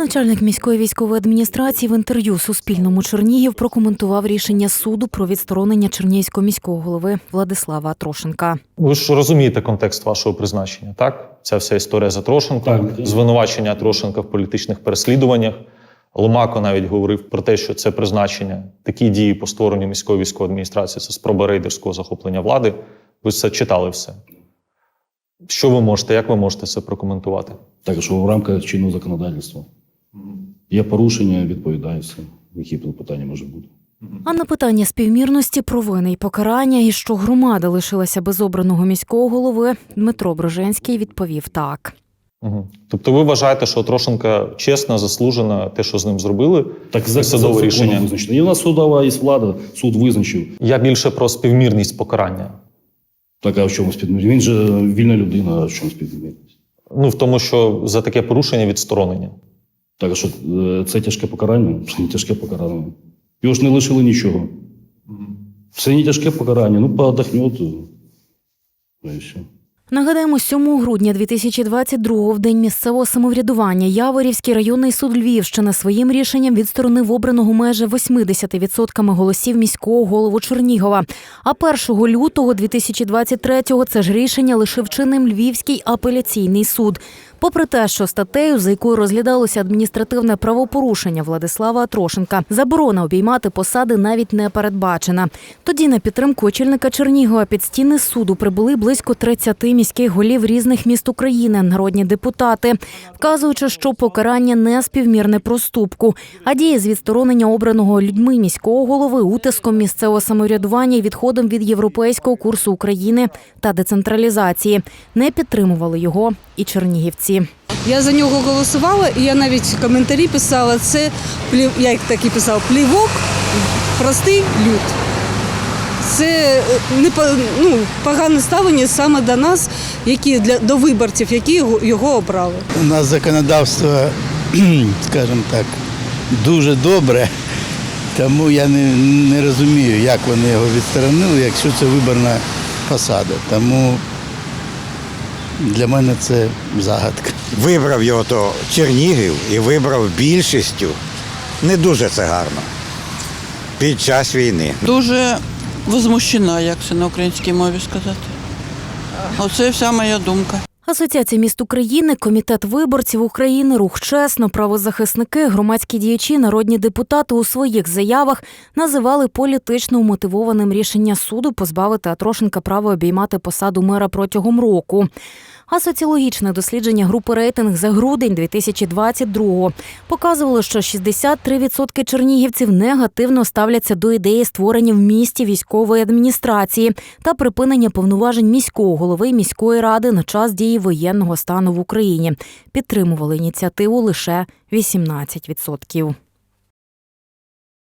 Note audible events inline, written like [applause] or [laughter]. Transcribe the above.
Начальник міської військової адміністрації в інтерв'ю Суспільному Чернігів прокоментував рішення суду про відсторонення Чернігівського міського голови Владислава Трошенка. Ви ж розумієте контекст вашого призначення, так? Ця вся історія за Трошенком, Так. звинувачення Трошенка в політичних переслідуваннях. Ломако навіть говорив про те, що це призначення, такі дії по створенню міської військової адміністрації це спроба рейдерського захоплення влади. Ви це читали все. Що ви можете, як ви можете це прокоментувати? Так що в рамках чинного законодавства є порушення, відповідаю все. Які питання може бути? А на питання співмірності провини й покарання, і що громада лишилася без обраного міського голови, Дмитро Броженський відповів так. Угу. Тобто ви вважаєте, що Трошенка чесно, заслужено те, що з ним зробили? Так за Судове рішення. визначено. І у нас судова є влада, суд визначив. Я більше про співмірність покарання. Так, а в чому спідмірність? Він же вільна людина, а в чому спідмірність? Ну, в тому, що за таке порушення відсторонення. Так, що е, це тяжке покарання? Це [laughs] не тяжке покарання. Його ж не лишили нічого. Це не тяжке покарання. Ну, поотдохнет. Ну, і все. Нагадаємо, 7 грудня 2022 в день місцевого самоврядування Яворівський районний суд Львівщини своїм рішенням відсторонив обраного майже 80% голосів міського голову Чернігова. А 1 лютого 2023-го це ж рішення лишив чинним Львівський апеляційний суд. Попри те, що статтею, за якою розглядалося адміністративне правопорушення Владислава Трошенка, заборона обіймати посади навіть не передбачена. Тоді на підтримку очільника Чернігова під стіни суду прибули близько 30 міських голів різних міст України, народні депутати, вказуючи, що покарання не співмірне проступку, а діє з відсторонення обраного людьми міського голови утиском місцевого самоврядування і відходом від європейського курсу України та децентралізації. Не підтримували його і чернігівці. Я за нього голосувала, і я навіть коментарі писала. Це я їх так і писала, плівок, простий люд. Це е, не ну, погане ставлення саме до нас, які для до виборців, які його, його обрали. У нас законодавство, [clears throat] скажімо так, дуже добре, тому я не, не розумію, як вони його відсторонили, якщо це виборна посада. Тому для мене це загадка. Вибрав його то Чернігів і вибрав більшістю. Не дуже це гарно. Під час війни. Дуже возмущена, як це на українській мові сказати. Оце вся моя думка. Асоціація міст України, комітет виборців України, рух чесно, правозахисники, громадські діячі, народні депутати у своїх заявах називали політично мотивованим рішення суду позбавити Атрошенка права обіймати посаду мера протягом року. А соціологічне дослідження групи рейтинг за грудень 2022-го показувало, що 63% чернігівців негативно ставляться до ідеї створення в місті військової адміністрації та припинення повноважень міського голови міської ради на час дії воєнного стану в Україні. Підтримували ініціативу лише 18%.